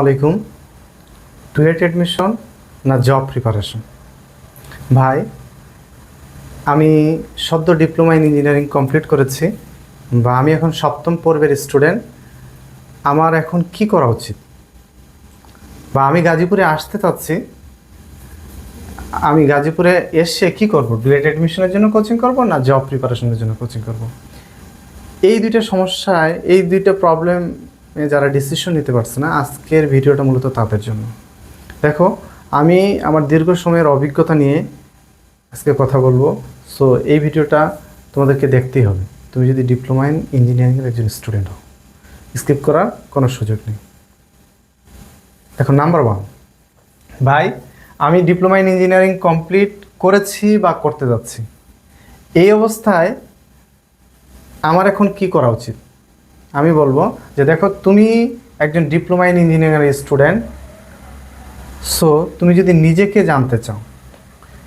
আলাইকুম। টুয়েট অ্যাডমিশন না job preparation ভাই, আমি সদ্য ডিপ্লোমা ইন ইঞ্জিনিয়ারিং কমপ্লিট করেছি বা আমি এখন সপ্তম পর্বের স্টুডেন্ট আমার এখন কি করা উচিত? বা আমি গাজীপুরে আসতে চাচ্ছি। আমি গাজীপুরে এসে কি করব? ডুয়েট অ্যাডমিশনের জন্য কোচিং করব না জব প্রিপারেশনের জন্য কোচিং করব? এই দুইটা সমস্যায়, এই দুইটা প্রবলেম যারা ডিসিশন নিতে পারছে না, আজকের ভিডিওটা মূলত তাদের জন্য। দেখো, আমি আমার দীর্ঘ সময়ের অভিজ্ঞতা নিয়ে আজকে কথা বলব। সো এই ভিডিওটা তোমাদেরকে দেখতেই হবে। তুমি যদি ডিপ্লোমা ইন ইঞ্জিনিয়ারিংয়ের একজন স্টুডেন্ট হও স্কিপ করার কোনো সুযোগ নেই। দেখো নাম্বার ওয়ান ভাই, আমি ডিপ্লোমা ইন ইঞ্জিনিয়ারিং কমপ্লিট করেছি বা করতে যাচ্ছি। এই অবস্থায় আমার এখন কি করা উচিত? আমি বলব যে দেখো, তুমি একজন diploma in engineering student so তুমি যদি নিজেকে জানতে চাও,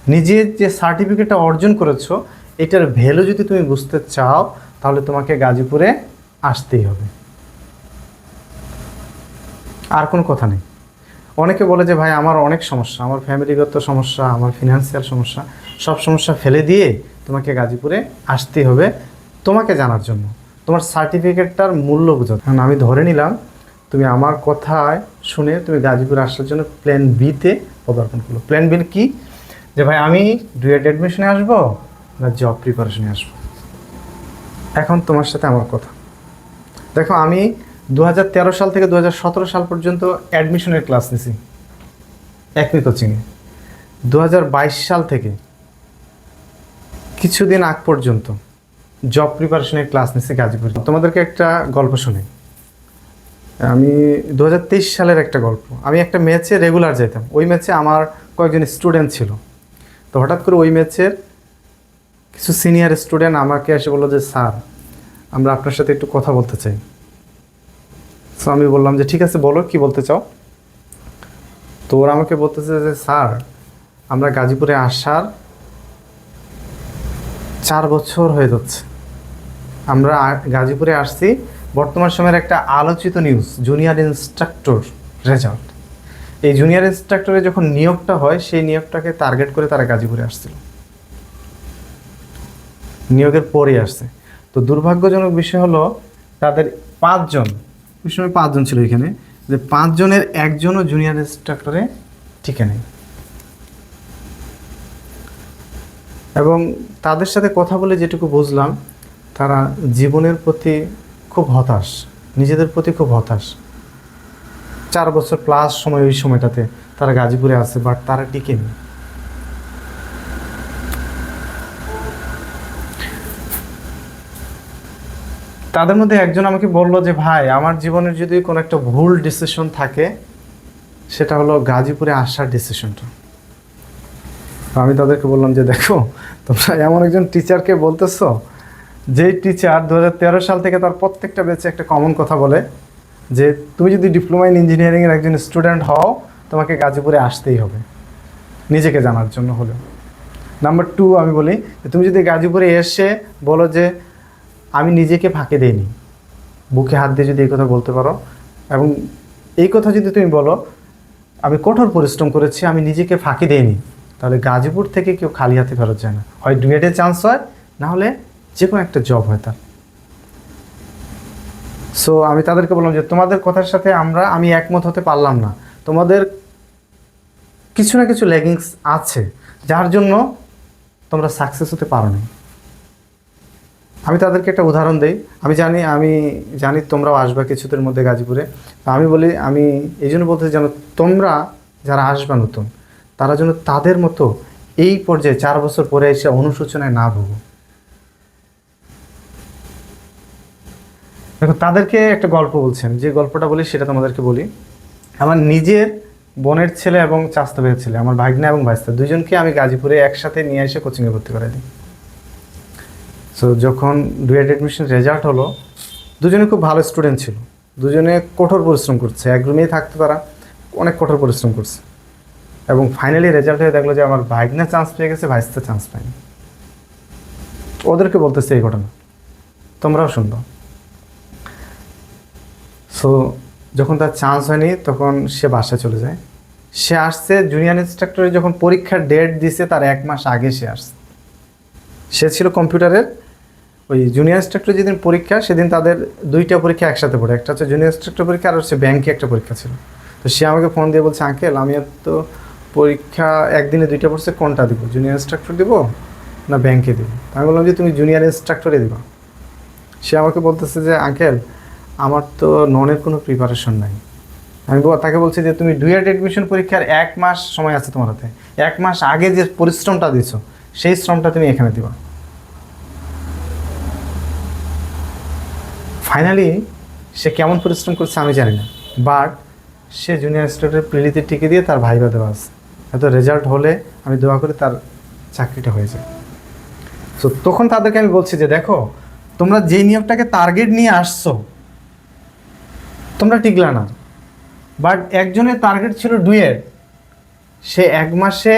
নিজের যে সার্টিফিকেটটা অর্জন করেছ, এটার ভ্যালু যদি তুমি বুঝতে চাও, তাহলে তোমাকে গাজীপুরে আসতেই হবে। আর কোনো কথা নেই। অনেকে বলে যে, ভাই, আমার অনেক সমস্যা, আমার ফ্যামিলিগত সমস্যা, আমার ফিনান্সিয়াল সমস্যা, সব সমস্যা ফেলে দিয়ে তোমাকে গাজীপুরে আসতেই হবে তোমাকে জানার জন্য। তোমার সার্টিফিকেটটার মূল্য বোঝাতে কারণ আমি ধরে নিলাম, তুমি আমার কথায় শুনে তুমি গাজীপুর আসার জন্য প্ল্যান বিতে পদার্পণ করল। প্ল্যান বি কি? যে ভাই, আমি ডুয়েট অ্যাডমিশনে আসব না জব প্রিপারেশনে আসব? এখন তোমার সাথে আমার কথা। দেখো, আমি দু হাজার তেরো সাল থেকে দু হাজার সতেরো সাল পর্যন্ত অ্যাডমিশনের ক্লাস নিছি। একমি কোচিংয়ে। দু হাজার বাইশ সাল থেকে কিছুদিন আগ পর্যন্ত জব প্রিপারেশনের ক্লাস নিছি গাজীপুর। তোমাদেরকে একটা গল্প শুনি আমি দু হাজার তেইশ সালের একটা গল্প। আমি একটা ম্যাচে রেগুলার যেতাম ওই ম্যাচে আমার কয়েকজন স্টুডেন্ট ছিল। তো হঠাৎ করে ওই ম্যাচের কিছু সিনিয়র স্টুডেন্ট আমাকে এসে বলল যে, স্যার, আমরা আপনার সাথে একটু কথা বলতে চাই। সো আমি বললাম যে, ঠিক আছে, বলো, কি বলতে চাও? তো ওরা আমাকে বলতেছে যে, স্যার, আমরা গাজীপুরে আসার চার বছর হয়ে যাচ্ছে। আমরা গাজীপুরে আসছি। বর্তমান সময়ের একটা আলোচিত নিউজ জুনিয়র ইনস্ট্রাক্টর রেজাল্ট এই জুনিয়র ইনস্ট্রাক্টরে যখন নিয়োগটা হয়, সেই নিয়োগটাকে টার্গেট করে তারা গাজীপুরে আসছিল। নিয়োগের পরে আসছে। তো দুর্ভাগ্যজনক বিষয় হলো, তাদের পাঁচজন, ওই সময় পাঁচজন ছিল এখানে, যে পাঁচজনের একজনও জুনিয়র ইনস্ট্রাক্টরে টিকে নেই। এবং তাদের সাথে কথা বলে যেটুকু বুঝলাম তারা জীবনের প্রতি খুব হতাশ, নিজেদের প্রতি খুব হতাশ। চার বছর প্লাস সময় ওই সময়টাতে তারা গাজীপুরে আছে বাট তারা টিকে নেই তাদের মধ্যে একজন আমাকে বলল যে, ভাই, আমার জীবনের যদি কোনো একটা ভুল ডিসিশন থাকে, সেটা হলো গাজীপুরে আসার ডিসিশনটা আমি তাদেরকে বললাম যে, দেখো, তোমরা এমন একজন টিচারকে বলতেছো যেই টিচার দু হাজার তেরো সাল থেকে তার প্রত্যেকটা বেচে একটা কমন কথা বলে যে, তুমি যদি ডিপ্লোমা ইন ইঞ্জিনিয়ারিংয়ের একজন স্টুডেন্ট হও, তোমাকে গাজীপুরে আসতেই হবে। নিজেকে জানার জন্য হলেও। নাম্বার টু আমি বলি তুমি যদি গাজীপুরে এসে বলো যে, আমি নিজেকে ফাঁকে দেইনি, বুকে হাত দিয়ে যদি এই কথা বলতে পারো, এবং এই কথা যদি তুমি বলো, আমি কঠোর পরিশ্রম করেছি, আমি নিজেকে ফাঁকি দেইনি, তাহলে গাজীপুর থেকে কেউ খালি হাতে ফেরত যায় না। হয় ডুয়েটের চান্স হয়, না হলে যে কোনো একটা জব হয় তার। সো আমি তাদেরকে বললাম যে, তোমাদের কথার সাথে আমরা, আমি একমত হতে পারলাম না। তোমাদের কিছু না কিছু লেগিংস আছে, যার জন্য তোমরা সাকসেস হতে পারো না আমি তাদেরকে একটা উদাহরণ দেই। আমি জানি আমি জানি তোমরাও আসবে কিছুদের মধ্যে গাজীপুরে। আমি বলি, আমি এই জন্য বলতে যেন তোমরা যারা আসবে নতুন, তারা যেন তাদের মতো এই পর্যায়ে চার বছর পরে এসে অনুশোচনায় না ভোগো। দেখো, তাদেরকে একটা গল্প বলছেন। যে গল্পটা বলি, সেটা তোমাদেরকে বলি। আমার নিজের বোনের ছেলে এবং চাস্তা ভাইয়ের ছেলে, আমার ভাগনা এবং ভাইস্তা, দুজনকে আমি গাজীপুরে একসাথে নিয়ে এসে কোচিংয়ে ভর্তি করে দিই। সো যখন ডুয়েট অ্যাডমিশন রেজাল্ট হলো, দুজনে খুব ভালো স্টুডেন্ট ছিল। দুজনে কঠোর পরিশ্রম করছে। এক রুমেই থাকতে তারা, অনেক কঠোর পরিশ্রম করছে। এবং ফাইনালি রেজাল্ট হয়ে দেখল যে আমার ভাইগনা চান্স পেয়ে গেছে, ভাইস্তা চান্স পায়নি। ওদেরকে বলতেছে এই ঘটনা। তোমরাও শুনব। সো যখন তার চান্স হয়নি, তখন সে বাসায় চলে যায়। সে আসছে জুনিয়র ইনস্ট্রাক্টরে যখন পরীক্ষার ডেট দিছে, তার এক মাস আগে সে আসছে। সে ছিল কম্পিউটারের ওই জুনিয়র ইনস্ট্রাক্টর যেদিন পরীক্ষা, সেদিন তাদের দুইটা পরীক্ষা একসাথে পড়ে। একটা হচ্ছে জুনিয়র ইনস্ট্রাক্টর পরীক্ষা, আর হচ্ছে ব্যাংকে একটা পরীক্ষা ছিল। তো সে আমাকে ফোন দিয়ে বলছে, আঙ্কেল, আমি আর তো পরীক্ষা একদিনে দুইটা পড়ছে, কোনটা দিব? জুনিয়র ইনস্ট্রাক্টর দিব না ব্যাংকে দিব? আমি বললাম যে, তুমি জুনিয়র ইনস্ট্রাক্টরে দিবা। সে আমাকে বলতেছে যে, আঙ্কেল আমার তো ননের কোনো প্রিপারেশন নাই। আমি তাকে বলছি যে, তুমি ডুয়েট অ্যাডমিশন পরীক্ষার এক মাস সময় আছে তোমার হাতে। এক মাস আগে যে পরিশ্রমটা দিছো সেই শ্রমটা তুমি এখানে দিবা। ফাইনালি সে কেমন পরিশ্রম করছে আমি জানি না। বাট সে জুনিয়র স্টুডেন্টের প্রিলিতে টিকে দিয়ে তার ভাইবা দেওয়া আছে। হয়তো রেজাল্ট হলে আমি দোয়া করি তার চাকরিটা হয়ে যায়। সো তখন তাদেরকে আমি বলছি যে, দেখো, তোমরা যেই নিয়োগটাকে টার্গেট নিয়ে আসছো তোমরা টিকলা না। বাট একজনের টার্গেট ছিল ডুয়েট সে এক মাসে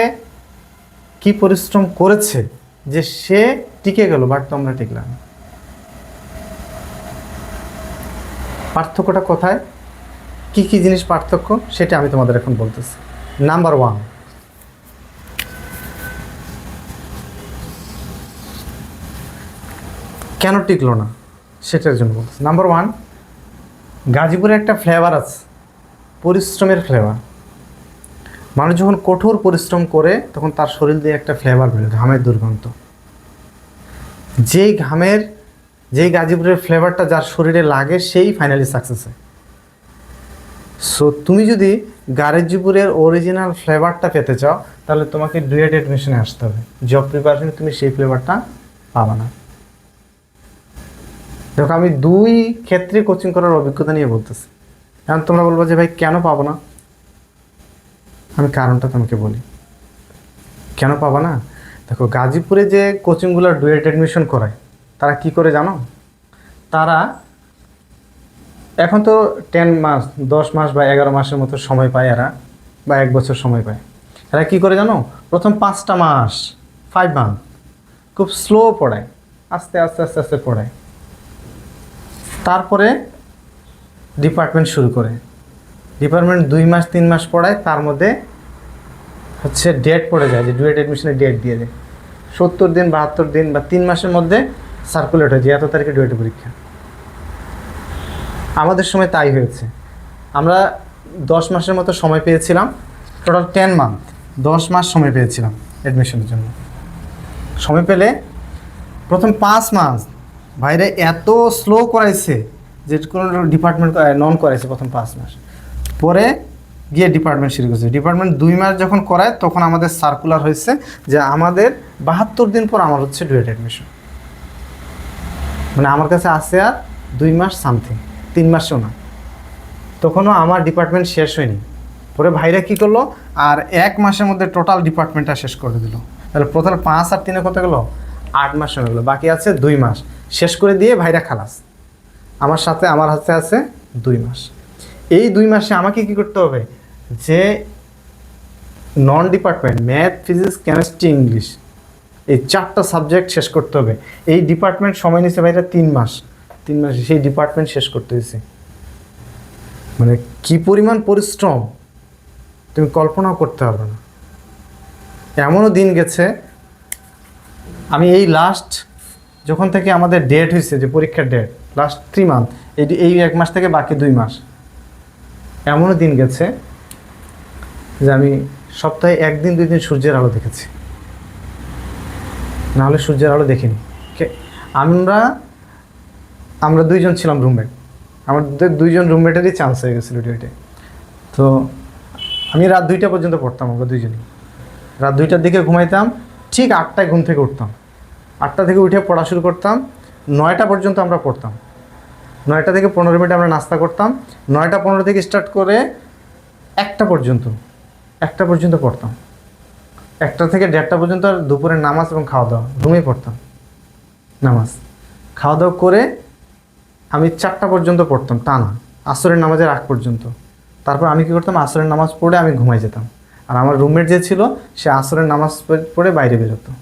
কি পরিশ্রম করেছে যে সে টিকে গেল বাট তোমরা টিকলা না। পার্থক্যটা কোথায়? কি কি জিনিস পার্থক্য? সেটা আমি তোমাদের এখন বলতেছি। নাম্বার ওয়ান কেন টিকলো না? সেটার জন্য বলতেছি। নাম্বার ওয়ান গাজীপুরে একটা ফ্লেভার আছে, পরিশ্রমের ফ্লেভার মানুষ যখন কঠোর পরিশ্রম করে, তখন তার শরীর দিয়ে একটা ফ্লেভার বেরোয়, ঘামের দুর্গন্ধ। যেই ঘামের, যেই গাজীপুরের ফ্লেভারটা যার শরীরে লাগে, সেই ফাইনালি সাকসেস হয়। সো তুমি যদি গাজীপুরের অরিজিনাল ফ্লেভারটা পেতে চাও, তাহলে তোমাকে ডুয়েট অ্যাডমিশনে আসতে হবে। জব প্রিপারেশনে তুমি সেই ফ্লেভারটা পাবা না। দেখো, আমি দুই ক্ষেত্রে কোচিং করার অভিজ্ঞতা নিয়ে বলতেছি। এখন তোমরা বলব যে, ভাই, কেন পাবো না? আমি কারণটা তোমাকে বলি। কেন পাবো না? দেখো, গাজীপুরে যে কোচিংগুলো ডুয়েট অ্যাডমিশন করায়, তারা কি করে জানো? তারা এখন তো টেন মাস, দশ মাস বা এগারো মাসের মতো সময় পায় এরা, বা এক বছর সময় পায়। এরা কি করে জানো? প্রথম পাঁচটা মাস ফাইভ মান্থ খুব স্লো পড়ায়, আস্তে আস্তে আস্তে আস্তে পড়ায়। তারপরে ডিপার্টমেন্ট শুরু করে। ডিপার্টমেন্ট দুই মাস, তিন মাস পড়ায় তার মধ্যে হচ্ছে ডেট পড়ে যায়, যে ডুয়েট অ্যাডমিশনের ডেট দিয়ে দেয়। সত্তর দিন, বাহাত্তর দিন বা তিন মাসের মধ্যে সার্কুলেট হয়ে যায়, এত তারিখে ডুয়েট পরীক্ষা। আমাদের সময় তাই হয়েছে। আমরা দশ মাসের মতো সময় পেয়েছিলাম টোটাল টেন মান্থ দশ মাস সময় পেয়েছিলাম অ্যাডমিশনের জন্য। সময় পেলে প্রথম পাঁচ মাস বাইরে এত স্লো করাইছে যে কোনো ডিপার্টমেন্ট নন করাইছে প্রথম পাঁচ মাস। পরে গিয়ে ডিপার্টমেন্ট শুরু করছে। ডিপার্টমেন্ট দুই মাস যখন করায়, তখন আমাদের সার্কুলার হয়েছে যে আমাদের বাহাত্তর দিন পর আমার হচ্ছে ডুয়েট অ্যাডমিশন মানে আমার কাছে আছে আর দুই মাস সামথিং তিন মাসও না। তখনও আমার ডিপার্টমেন্ট শেষ হয়নি। পরে ভাইরা কী করল, আর এক মাসের মধ্যে টোটাল ডিপার্টমেন্টটা শেষ করে দিল। তাহলে টোটাল পাঁচ আর তিনে কত গেলো? আট মাস হয়ে গেলো, বাকি আছে দুই মাস। শেষ করে দিয়ে ভাইরা খালাস। আমার সাথে, আমার হাতে আছে দুই মাস। এই দুই মাসে আমাকে কি করতে হবে? যে non department math physics chemistry English এই চারটা সাবজেক্ট শেষ করতে হবে। এই ডিপার্টমেন্ট সময় নিচ্ছে ভাইরা তিন মাস। তিন মাসে সেই ডিপার্টমেন্ট শেষ করতে হয়েছে। মানে কি পরিমাণ পরিশ্রম? তুমি কল্পনাও করতে পারবে না। এমনও দিন গেছে আমি এই লাস্ট যখন থেকে আমাদের ডেট হয়েছে যে পরীক্ষার ডেট লাস্ট থ্রি মান্থ এই এই এক মাস থেকে বাকি দুই মাস, এমনও দিন গেছে যে আমি সপ্তাহে একদিন, দুই দিন সূর্যের আলো দেখেছি। নাহলে সূর্যের আলো দেখিনি। আমরা আমরা দুইজন ছিলাম রুমমেট আমাদের দুইজন রুমমেটেরই চান্স হয়ে গেছিল ডুয়েটে তো আমি রাত দুইটা পর্যন্ত পড়তাম আমরা দুইজনই। রাত দুইটার দিকে ঘুমাইতাম, ঠিক আটটায় ঘুম থেকে উঠতাম। আটটা থেকে উঠে পড়া শুরু করতাম। নয়টা পর্যন্ত আমরা পড়তাম। নয়টা থেকে পনেরো মিনিট আমরা নাস্তা করতাম। নয়টা পনেরো থেকে স্টার্ট করে একটা পর্যন্ত একটা পর্যন্ত পড়তাম। একটা থেকে দেড়টা পর্যন্ত আর দুপুরের নামাজ এবং খাওয়া দাওয়া ঘুমিয়ে পড়তাম। নামাজ। খাওয়া দাওয়া করে আমি চারটা পর্যন্ত পড়তাম টানা আসরের নামাজের আগ পর্যন্ত। তারপর আমি কী করতাম? আসরের নামাজ পড়ে আমি ঘুমাই যেতাম। আর আমার রুমমেট যে ছিল, সে আসরের নামাজ পড়ে বাইরে বেরোতো।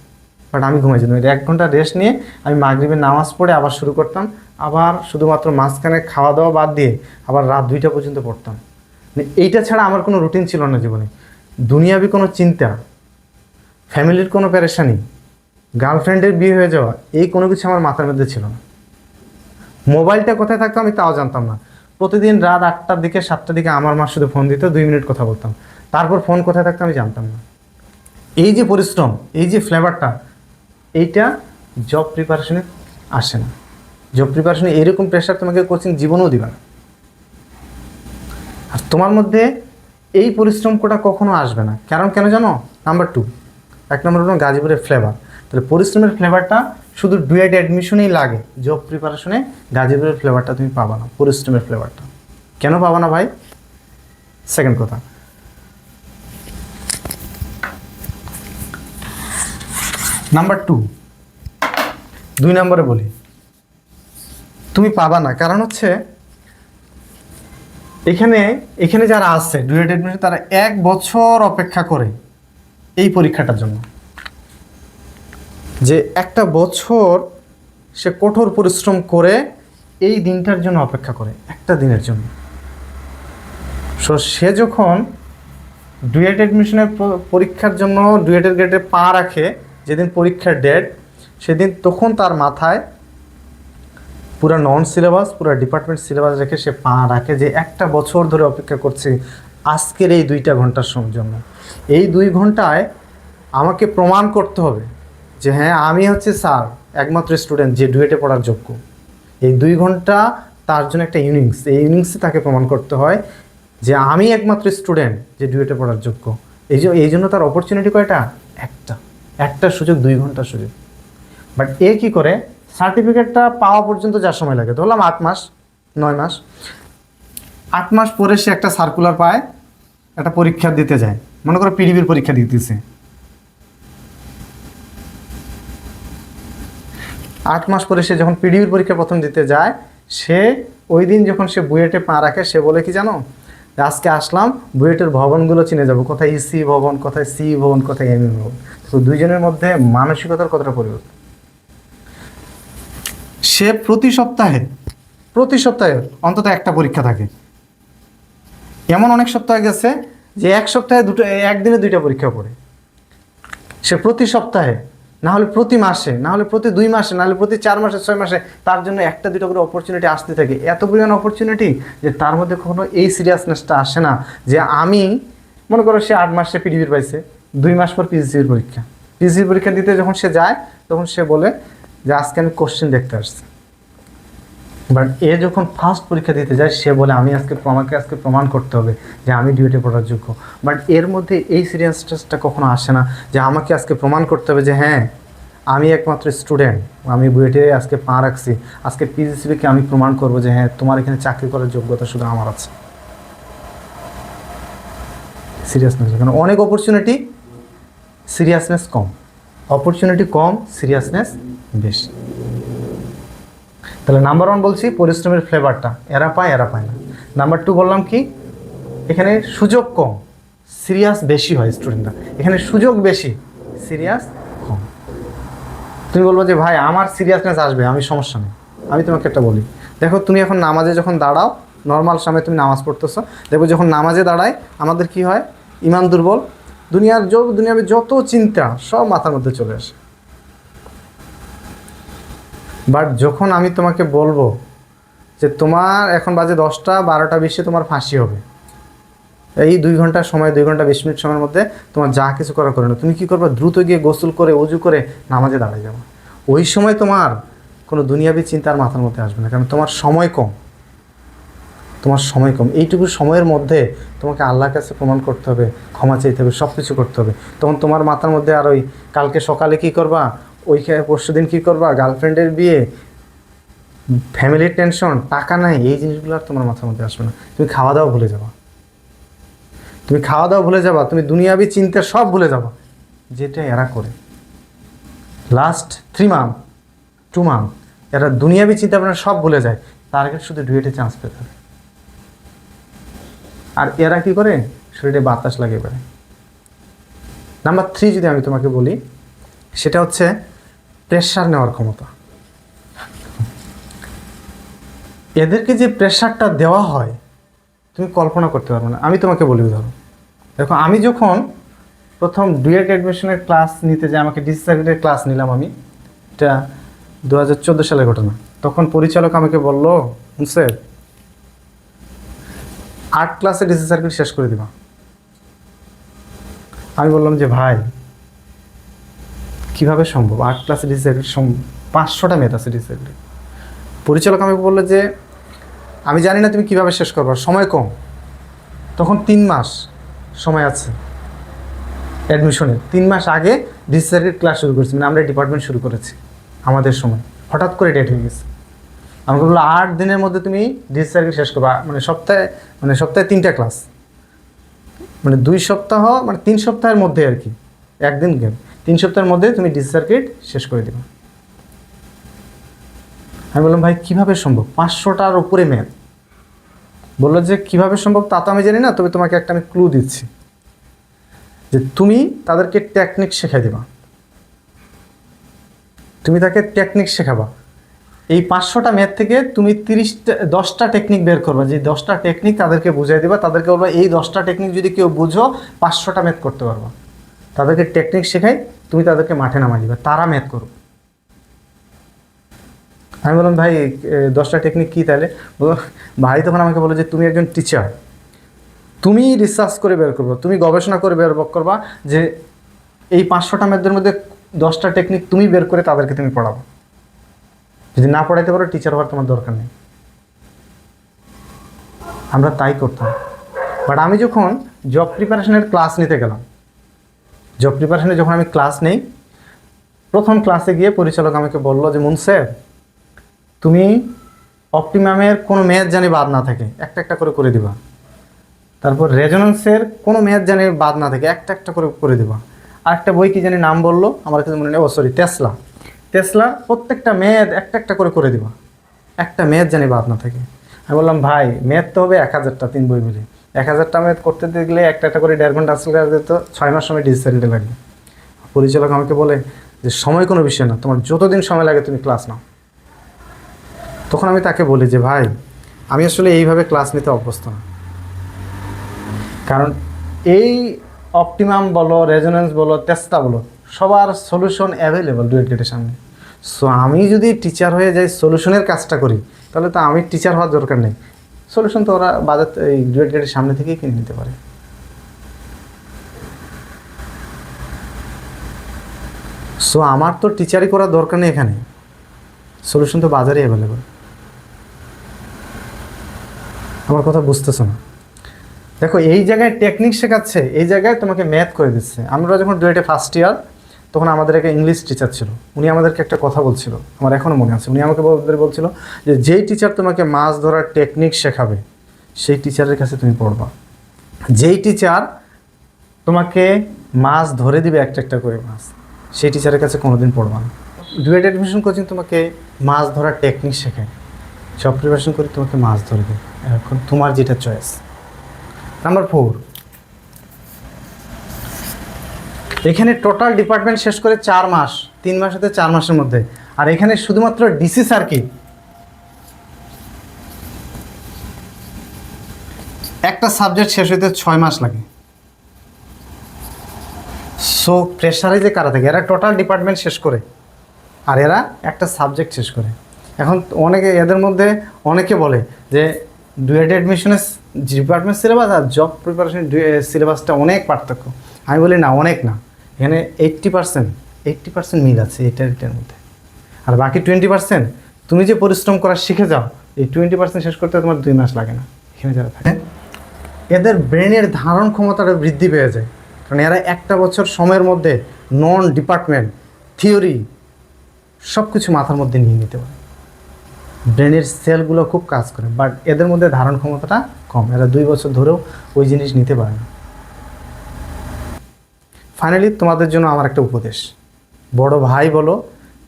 বাট আমি ঘুমাই যেতাম এক ঘণ্টা রেস্ট নিয়ে আমি মাগরিবের নামাজ পড়ে আবার শুরু করতাম। আবার শুধুমাত্র মাঝখানে খাওয়া দাওয়া বাদ দিয়ে আবার রাত দুইটা পর্যন্ত পড়তাম। মানে এইটা ছাড়া আমার কোনো রুটিন ছিল না জীবনে। দুনিয়াবি কোনো চিন্তা ফ্যামিলির কোনো প্যারেশানি গার্লফ্রেন্ডের বিয়ে হয়ে যাওয়া, এই কোনো কিছু আমার মাথার মধ্যে ছিল না। মোবাইলটা কোথায় থাকতো আমি তাও জানতাম না। প্রতিদিন রাত আটটার দিকে, সাতটার দিকে আমার মা শুধু ফোন দিত, দুই মিনিট কথা বলতাম। তারপর ফোন কোথায় থাকতো আমি জানতাম না। এই যে পরিশ্রম, এই যে ফ্লেভারটা এইটা জব প্রিপারেশনে আসে না। জব প্রিপারেশনে এরকম প্রেশার তোমাকে কোচিং জীবনেও দিবে না। আর তোমার মধ্যে এই পরিশ্রমটা কখনো আসবে না। কারণ কেন জানো? নাম্বার টু এক নম্বর হলো গাজীপুরের ফ্লেভার তাহলে পরিশ্রমের ফ্লেভারটা শুধু ডুয়েট অ্যাডমিশনেই লাগে। জব প্রিপারেশনে গাজীপুরের ফ্লেভারটা তুমি পাবা না, পরিশ্রমের ফ্লেভারটা কেন পাবা না ভাই? সেকেন্ড কথা নাম্বার টু দুই নম্বরে বলি। তুমি পাবা না। কারণ হচ্ছে, এখানে এখানে যারা আছে ডুয়েট অ্যাডমিশন তারা এক বছর অপেক্ষা করে এই পরীক্ষাটার জন্য। যে একটা বছর সে কঠোর পরিশ্রম করে এই দিনটার জন্য অপেক্ষা করে, একটা দিনের জন্য। সো সে যখন ডুয়েট অ্যাডমিশনের পরীক্ষার জন্য ডুয়েটের গেটে পা রাখে যেদিন পরীক্ষার ডেট সেদিন তখন তার মাথায় পুরো নন সিলেবাস পুরো ডিপার্টমেন্ট সিলেবাস রেখে সে পা রাখে যে একটা বছর ধরে অপেক্ষা করছে আজকের এই দুইটা ঘণ্টার জন্য। এই দুই ঘন্টায় আমাকে প্রমাণ করতে হবে যে হ্যাঁ আমি হচ্ছে স্যার একমাত্র স্টুডেন্ট যে ডুয়েটে পড়ার যোগ্য। এই দুই ঘণ্টা তার জন্য একটা ইনিংস এই ইনিংসে তাকে প্রমাণ করতে হয় যে আমি একমাত্র স্টুডেন্ট যে ডুয়েটে পড়ার যোগ্য। এই জন্য তার অপরচুনিটি কয়টা? একটা। একটা সুযোগ, দুই ঘণ্টার সুযোগ। বাট এ কি করে? সার্টিফিকেটটা পাওয়া পর্যন্ত যা সময় লাগে। ধরলাম আট মাস, নয় মাস। আট মাস পরে সে একটা সার্কুলার পায়, একটা পরীক্ষা দিতে যায়। মনে করো পিডিবির পরীক্ষা দিতেছে। আট মাস পরে সে যখন পিডিবির পরীক্ষা প্রথম দিতে যায়, সে ওই দিন যখন সে বুয়েটে পা রাখে, সে বলে কি জানো? আজকে আসলাম, বুয়েটের ভবনগুলো চিনে যাব। কোথায় ইসি ভবন, কোথায় সি ভবন, কোথায় এম ভবন। তো দুইজনের মধ্যে মানসিকতার কতটা পরিবর্তন? সে প্রতি সপ্তাহে প্রতি সপ্তাহে অন্তত একটা পরীক্ষা থাকে। এমন অনেক সপ্তাহ গেছে যে এক সপ্তাহে দুটো, একদিনে দুইটা পরীক্ষা পড়ে। সে প্রতি সপ্তাহে না হলে প্রতি মাসে, না হলে প্রতি দুই মাসে, না হলে প্রতি চার মাসে, ছয় মাসে তার জন্য একটা দুটো করে অপরচুনিটি আসতে থাকে। এত পরিমাণ অপরচুনিটি যে তার মধ্যে কখনো এই সিরিয়াসনেসটা আসে না যে আমি, মনে করো সে আট মাসে পিডিবির পাইছে, দুই মাস পর পিজিসির পরীক্ষা। পিজিসির পরীক্ষা দিতে যখন সে যায়, তখন সে বলে যে, আজকে আমি কোশ্চেন দেখতে আসছি। বাট এ যখন ফার্স্ট পরীক্ষা দিতে যায়, সে বলে, আমি আজকে আমাকে আজকে প্রমাণ করতে হবে যে আমি ডিউটি পড়ার যোগ্য। বাট এর মধ্যে এই সিরিয়াসনেসটা কখনো আসে না যে আমাকে আজকে প্রমাণ করতে হবে যে হ্যাঁ আমি একমাত্র স্টুডেন্ট আমি বুয়েটে আজকে পা রাখছি। আজকে পিজিসিবিকে আমি প্রমাণ করব যে হ্যাঁ তোমার এখানে চাকরি করার যোগ্যতা শুধু আমার আছে। সিরিয়াসনেস কারণ অনেক অপরচুনিটি সিরিয়াসনেস কম। অপরচুনিটি কম সিরিয়াসনেস বেশি। তাহলে নাম্বার ওয়ান বলছি পরিশ্রমের ফ্লেভারটা এরা পায় এরা পায় না। নাম্বার টু বললাম কি, এখানে সুযোগ কম সিরিয়াস বেশি হয় স্টুডেন্টরা এখানে সুযোগ বেশি সিরিয়াস কম। তুমি বলব যে, ভাই, আমার সিরিয়াসনেস আসবে, আমি সমস্যা নেই। আমি তোমাকে একটা বলি। দেখো, তুমি এখন নামাজে যখন দাঁড়াও নর্মাল সময় তুমি নামাজ পড়তেছো দেখো যখন নামাজে দাঁড়ায়, আমাদের কি হয়? ইমান দুর্বল। দুনিয়ার যত দুনিয়ার যত চিন্তা, সব মাথার মধ্যে চলে আসে। বাট যখন আমি তোমাকে বলব যে তোমার এখন বাজে দশটা, বারোটা, বিশে তোমার ফাঁসি হবে। এই দুই ঘণ্টা সময়, দুই ঘণ্টা, বিশ মিনিট সময়ের মধ্যে তোমার যা কিছু করা করে না তুমি কী করবে? দ্রুত গিয়ে গোসল করে, উজু করে নামাজে দাঁড়িয়ে যাব ওই সময় তোমার কোনো দুনিয়াবি চিন্তার মাথার মধ্যে আসবে না, কারণ তোমার সময় কম। তোমার সময় কম। এইটুকু সময়ের মধ্যে তোমাকে আল্লাহর কাছে প্রমাণ করতে হবে, ক্ষমা চাইতে হবে সব কিছু করতে হবে। তখন তোমার মাথার মধ্যে আর ওই কালকে সকালে কি করবা? ওইখানে পরশু দিন কী করবা? গার্লফ্রেন্ডের বিয়ে? ফ্যামিলির টেনশন টাকা নাই? এই জিনিসগুলো আর তোমার মাথার মধ্যে আসবে না। তুমি খাওয়া দাওয়া ভুলে যাবা। তুমি খাওয়া দাওয়া ভুলে যাবা। তুমি দুনিয়াবি চিন্তা সব ভুলে যাবা। যেটা এরা করে। Last three month two month এরা দুনিয়াবি চিন্তা ভাবনা সব ভুলে যায়। টার্গেট শুধু ডুয়েটে চান্স পেতে হবে। আর এরা কি করে? শরীরে বাতাস লাগিয়ে বেড়ায়। নাম্বার থ্রি যদি আমি তোমাকে বলি সেটা হচ্ছে প্রেশার নেওয়ার ক্ষমতা। এদেরকে যে প্রেশারটা দেওয়া হয়, তুমি কল্পনা করতে পারবে না। আমি তোমাকে বলি উদাহরণ। দেখো, আমি যখন প্রথম ডুয়েট অ্যাডমিশনের ক্লাস নিতে যাই আমাকে ডিসি সার্কিটের ক্লাস নিলাম আমি, এটা দু হাজার চোদ্দ সালের ঘটনা। তখন পরিচালক আমাকে বলল স্যার, আট ক্লাসে ডিসি সার্কিট শেষ করে দিবা। আমি বললাম যে, ভাই কীভাবে সম্ভব? আট ক্লাসে ডিসি সার্কিট পাঁচশোটা মেথ আছে ডিসি পরিচালক আমাকে বলল যে, আমি জানি না তুমি কীভাবে শেষ করবে, সময় কম। তখন তিন মাস সময় আছে অ্যাডমিশনের তিন মাস আগে ডিসি ক্লাস শুরু করেছি মানে আমরা ডিপার্টমেন্ট শুরু করেছি আমাদের সময়। হঠাৎ করে ডেট হয়ে গেছে। আমাকে বলল, আট দিনের মধ্যে তুমি ডিসি শেষ করবা। মানে সপ্তাহে মানে সপ্তাহে তিনটা ক্লাস মানে দুই সপ্তাহ মানে তিন সপ্তাহের মধ্যে আর কি। একদিন গেম তিন সপ্তাহের মধ্যে তুমি ডিসি সার্কিট শেষ করে দেবে। আমি বললাম, ভাই, কীভাবে সম্ভব? পাঁচশোটার উপরে ম্যাথ বলল যে, কীভাবে সম্ভব তা তো আমি জানি না, তবে তোমাকে একটা আমি ক্লু দিচ্ছি। যে তুমি তাদেরকে টেকনিক শেখাই দেবা। তুমি তাকে টেকনিক শেখাবা। এই পাঁচশোটা ম্যাথ থেকে তুমি তিরিশটা, দশটা টেকনিক বের করবা। যে দশটা টেকনিক তাদেরকে বুঝাই দিবা, তাদেরকে বলবা, এই দশটা টেকনিক যদি কেউ বুঝো, পাঁচশোটা ম্যাথ করতে পারবা। তাদেরকে টেকনিক শেখাই, তুমি তাদেরকে মাঠে নামাই দিবা। তারা ম্যাথ করবে আমি বললাম, ভাই দশটা টেকনিক কী তাহলে? ভাই তখন আমাকে বলে যে, তুমি একজন টিচার তুমি রিসার্চ করে বের করব, তুমি গবেষণা করে বের করবা যে, এই পাঁচশোটা ম্যাথদের মধ্যে দশটা টেকনিক তুমি বের করে তাদেরকে তুমি পড়াবো। যদি না পড়াইতে পারো টিচার হওয়ার তোমার দরকার নেই। আমরা তাই করতাম। বাট আমি যখন জব প্রিপারেশনের ক্লাস নিতে গেলাম জব প্রিপারেশনে যখন আমি ক্লাস নেই, প্রথম ক্লাসে গিয়ে পরিচালক আমাকে বলল যে মুনসেফ তুমি অপটিমামের কোনো ম্যাথ জানি বাদ না থাকে, একটা একটা করে করে দিবা। তারপর রেজোনেন্সের কোনো ম্যাথ জানি বাদ না থাকে, একটা একটা করে করে দিবা। আর একটা বই কি জানি নাম বলল, আমার কাছে মনে নেই, ও সরি টেসলা টেসলা প্রত্যেকটা ম্যাথ একটা একটা করে করে দিবা। একটা ম্যাথ জানি বাদ না থাকে। আমি বললাম, ভাই ম্যাথ তো হবে এক হাজারটা, তিন বই মিলে। এক হাজারটা ম্যাথ করতে দেখলে একটা একটা করে দেড় ঘণ্টা আসলে তো ছয় মাস সময় ডিজিটালটা লাগবে। পরিচালক আমাকে বলে যে, সময় কোনো বিষয় না, তোমার যতদিন সময় লাগে তুমি ক্লাস নাও। তখন আমি তাকে বলি যে, ভাই, আমি আসলে এইভাবে ক্লাস নিতে অভ্যস্ত না। কারণ এই অপটিমাম বলো রেজোনেন্স বলো তেস্তা বলো, সবার সলিউশন অ্যাভেলেবল ডুয়েট গেটের সামনে। সো আমি যদি টিচার হয়ে যাই সলিউশনের কাজটা করি, তাহলে তো আমি টিচার হওয়ার দরকার নেই। সলিউশন তো ওরা বাজার এই ডুয়েট গেটের সামনে থেকেই কিনে নিতে পারে। সো আমার তো টিচারই করার দরকার নেই এখানে। সলিউশন তো বাজারে অ্যাভেলেবল আমার কথা বুঝতেছো না। দেখো, এই জায়গায় টেকনিক শেখাচ্ছে, এই জায়গায় তোমাকে ম্যাথ করে দিচ্ছে। আমরা যখন ডুয়েটে ফার্স্ট ইয়ার তখন আমাদের একটা ইংলিশ টিচার ছিল। উনি আমাদেরকে একটা কথা বলছিল। আমার এখনও মনে আছে। উনি আমাকে বলছিল যে, যেই টিচার তোমাকে মাছ ধরার টেকনিক শেখাবে, সেই টিচারের কাছে তুমি পড়বা। যেই টিচার তোমাকে মাছ ধরে দিবে একটা একটা করে মাছ, সেই টিচারের কাছে কোনোদিন পড়বা না। ডুয়েট অ্যাডমিশন কোচিং তোমাকে মাছ ধরার টেকনিক শেখায়। সব প্রিপারেশন করে তোমাকে মাছ ধরে দেবে। এখন তোমার যেটা চয়েস নাম্বার ফোর এখানে টোটাল ডিপার্টমেন্ট শেষ করে চার মাস, তিন মাস হতে চার মাসের মধ্যে। আর এখানে শুধুমাত্র ডিসি সার্কিট একটা সাবজেক্ট শেষ হইতে ছয় মাস লাগে। সো যে কারা থাকে, এরা টোটাল ডিপার্টমেন্ট শেষ করে। আর এরা একটা সাবজেক্ট শেষ করে। এখন অনেকে, এদের মধ্যে অনেকে বলে যে ডুয়েট অ্যাডমিশনের ডিপার্টমেন্ট সিলেবাস আর জব প্রিপারেশন সিলেবাসটা অনেক পার্থক্য। আমি বলি, না, অনেক না। এখানে এইট্টি পার্সেন্ট এইট্টি পার্সেন্ট মিল আছে এটার এটার মধ্যে। আর বাকি টোয়েন্টি পার্সেন্ট তুমি যে পরিশ্রম করা শিখে যাও, এই টোয়েন্টি পার্সেন্ট শেষ করতে তোমার দুই মাস লাগে না, এখানে যারা থাকে। এদের ব্রেনের ধারণ ক্ষমতাটা বৃদ্ধি পেয়ে যায়, কারণ এরা একটা বছর সময়ের মধ্যে নন ডিপার্টমেন্ট থিওরি সব কিছু মাথার মধ্যে নিয়ে নিতে পারে। ব্রেনের সেলগুলো খুব কাজ করে বাট এদের মধ্যে ধারণ ক্ষমতাটা কম, এরা দুই বছর ধরেও ওই জিনিস নিতে পারে না। ফাইনালি তোমাদের জন্য আমার একটা উপদেশ। বড় ভাই বলো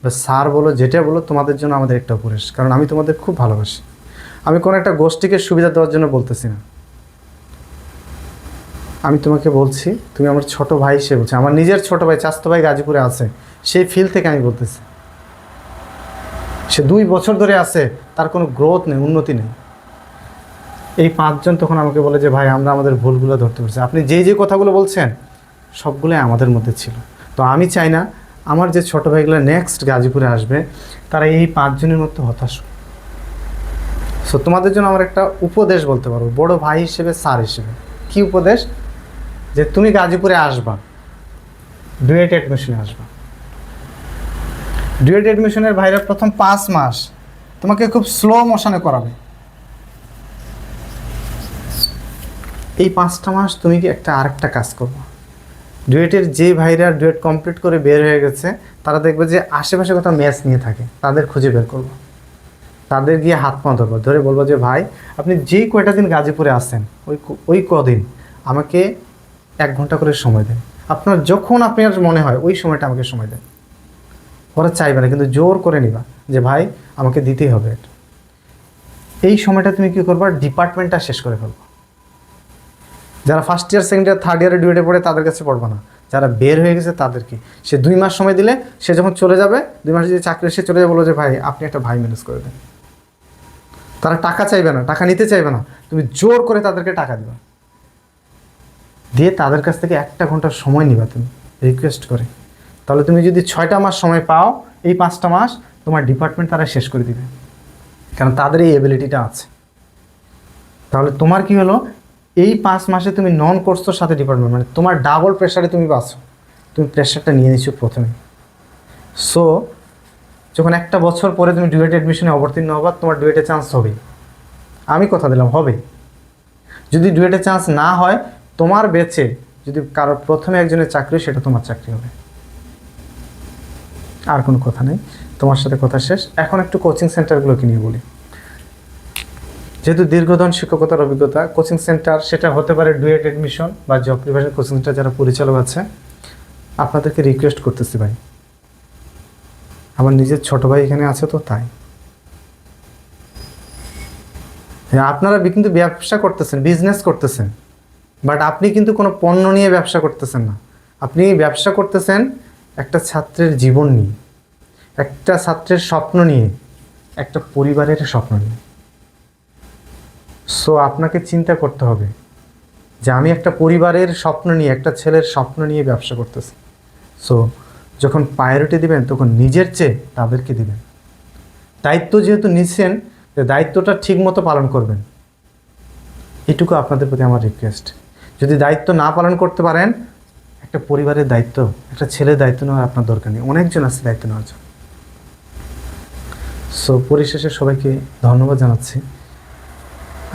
বা স্যার বলো, যেটা বলো, তোমাদের জন্য আমাদের একটা উপদেশ। কারণ আমি তোমাদের খুব ভালোবাসি। আমি কোনো একটা গোষ্ঠীকে সুবিধা দেওয়ার জন্য বলতেছি না। আমি তোমাকে বলছি, তুমি আমার ছোট ভাই সে বলছে। আমার নিজের ছোট ভাই, চাস্তো ভাই গাজীপুরে আছে। সেই ফিল থেকে আমি বলতেছি। সে দুই বছর ধরে আছে, তার কোনো গ্রোথ নেই, উন্নতি নেই। এই পাঁচজন তখন আমাকে বলে যে, ভাই, আমরা আমাদের ভুলগুলো ধরতে পারছি। আপনি যে যে কথাগুলো বলছেন সবগুলোই আমাদের মধ্যে ছিল। তো আমি চাই না আমার যে ছোটো ভাইগুলো নেক্সট গাজীপুরে আসবে, তারা এই পাঁচজনের মধ্যে হতাশ সো তোমাদের জন্য আমার একটা উপদেশ বলতে পারব, বড় ভাই হিসেবে, স্যার হিসেবে। কি উপদেশ? যে তুমি গাজীপুরে আসবা ডুয়েট অ্যাডমিশনে আসবা। ডুয়েট অ্যাডমিশনের বাইরে প্রথম পাঁচ মাস তোমাকে খুব স্লো মোশনে করাবে। এই পাঁচটা মাস তুমি কি একটা আরেকটা কাজ করব? ডুয়েটের যে ভাইরা ডুয়েট কমপ্লিট করে বের হয়ে গেছে, তারা দেখবে যে আশেপাশে কোথাও ম্যাচ নিয়ে থাকে। তাদের খুঁজে বের করব। তাদের গিয়ে হাত পা ধরবো। ধরে বলব যে, ভাই, আপনি যেই কয়টা দিন গাজীপুরে আসেন ওই ওই কদিন আমাকে এক ঘণ্টা করে সময় দেন। আপনার যখন আপনার মনে হয় ওই সময়টা আমাকে সময় দেন। ওরা চাইবে না, কিন্তু জোর করে নিবা যে, ভাই, আমাকে দিতেই হবে এই সময়টা তুমি কী করবা? ডিপার্টমেন্টটা শেষ করে ফেলব। যারা first year second year third ইয়ারে ডুয়েটে পড়ে তাদের কাছে পড়বে না। যারা বের হয়ে গেছে তাদেরকে। সে দুই মাস সময় দিলে সে যখন চলে যাবে, দুই মাস যদি চাকরি সে চলে যাবে বলো যে, ভাই, আপনি একটা ভাই ম্যানেজ করে দেন। তারা টাকা চাইবে না, টাকা নিতে চাইবে না। তুমি জোর করে তাদেরকে টাকা দিবা। দিয়ে তাদের কাছ থেকে একটা ঘণ্টার সময় নিবা তুমি রিকোয়েস্ট করে। তাহলে তুমি যদি ছয়টা মাস সময় পাও, এই পাঁচটা মাস তোমার ডিপার্টমেন্ট তারা শেষ করে দিবে। কারণ তাদের এই এবিলিটিটা আছে। তাহলে তোমার কি হলো? এই পাঁচ মাসে তুমি নন কোর্সের সাথে ডিপার্টমেন্ট মানে তোমার ডাবল প্রেশারে তুমি বাঁচো তুমি প্রেশারটা নিয়ে নিচ্ছ প্রথমে। সো যখন একটা বছর পরে তুমি ডুয়েট অ্যাডমিশনে অবতীর্ণ হবা, তোমার ডুয়েটে চান্স হবেই। আমি কথা দিলাম হবে যদি ডুয়েটে চান্স না হয়, তোমার বেচে যদি কারোর প্রথমে একজনের চাকরি সেটা তোমার চাকরি হবে। আর কোনো কথা নেই। তোমার সাথে কথা শেষ। এখন একটু কোচিং সেন্টারগুলোকে নিয়ে বলি। যেহেতু দীর্ঘদিন শিক্ষকতার অভিজ্ঞতা কোচিং সেন্টার সেটা হতে পারে ডুয়েট অ্যাডমিশন বা জব প্রিপারেশন কোচিং সেন্টার যারা পরিচালক আছে আপনাদেরকে রিকোয়েস্ট করতেছি ভাই। আমার নিজের ছোট ভাই এখানে আছে তো তাই। হ্যাঁ, আপনারা কিন্তু ব্যবসা করতেছেন বিজনেস করতেছেন বাট আপনি কিন্তু কোনো পণ্য নিয়ে ব্যবসা করতেছেন না। আপনি ব্যবসা করতেছেন একটা ছাত্রের জীবন নিয়ে একটা ছাত্রের স্বপ্ন নিয়ে একটা পরিবারের স্বপ্ন নিয়ে। সো আপনাকে চিন্তা করতে হবে যে আমি একটা পরিবারের স্বপ্ন নিয়ে, একটা ছেলের স্বপ্ন নিয়ে ব্যবসা করতেছি। সো যখন প্রায়োরিটি দিবেন, তখন নিজের চেয়ে তাদেরকে দিবেন। দায়িত্ব যেহেতু নিচ্ছেন দায়িত্বটা ঠিকমতো পালন করবেন। এটুকু আপনাদের প্রতি আমার রিকোয়েস্ট যদি দায়িত্ব না পালন করতে পারেন, একটা পরিবারের দায়িত্ব, একটা ছেলের দায়িত্ব নেওয়ার আপনার দরকার নেই। অনেকজন আছে দায়িত্ব নেওয়ার জন্য। সো পরিশেষে সবাইকে ধন্যবাদ জানাচ্ছি।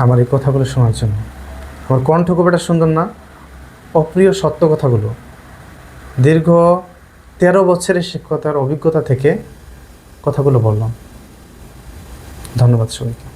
আমার এই কথাগুলো শোনার জন্য। আমার কণ্ঠ খুব একটা সুন্দর না, অপ্রিয় সত্য কথাগুলো। দীর্ঘ তেরো বছরের শিক্ষকতার অভিজ্ঞতা থেকে কথাগুলো বললাম। ধন্যবাদ সবাইকে।